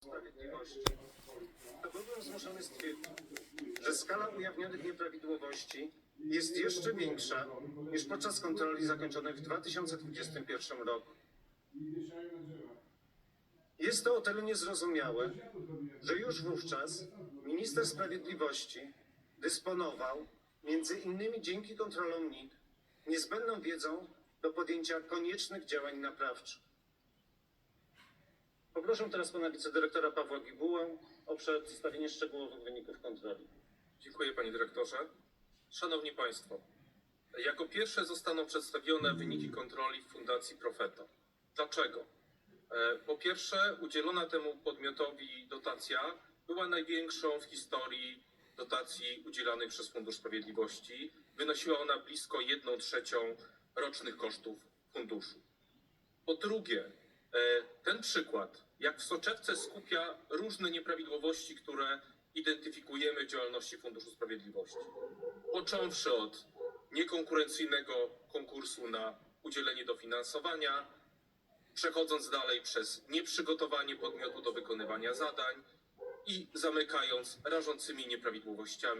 Sprawiedliwości, stwierdzić, że skala ujawnionych nieprawidłowości jest jeszcze większa niż podczas kontroli zakończonej w 2021 roku. Jest to o tyle niezrozumiałe, że już wówczas minister sprawiedliwości dysponował, między innymi dzięki kontrolom NIK, niezbędną wiedzą do podjęcia koniecznych działań naprawczych. Poproszę teraz pana wicedyrektora Pawła Gibułę o przedstawienie szczegółowych wyników kontroli. Dziękuję panie dyrektorze. Szanowni Państwo, jako pierwsze zostaną przedstawione wyniki kontroli w Fundacji Profeto. Dlaczego? E, Po pierwsze, udzielona temu podmiotowi dotacja była największą w historii dotacji udzielanej przez Fundusz Sprawiedliwości. Wynosiła ona blisko 1 trzecią rocznych kosztów funduszu. Po drugie, ten przykład, jak w soczewce skupia różne nieprawidłowości, które identyfikujemy w działalności Funduszu Sprawiedliwości. Począwszy od niekonkurencyjnego konkursu na udzielenie dofinansowania, przechodząc dalej przez nieprzygotowanie podmiotu do wykonywania zadań i zamykając rażącymi nieprawidłowościami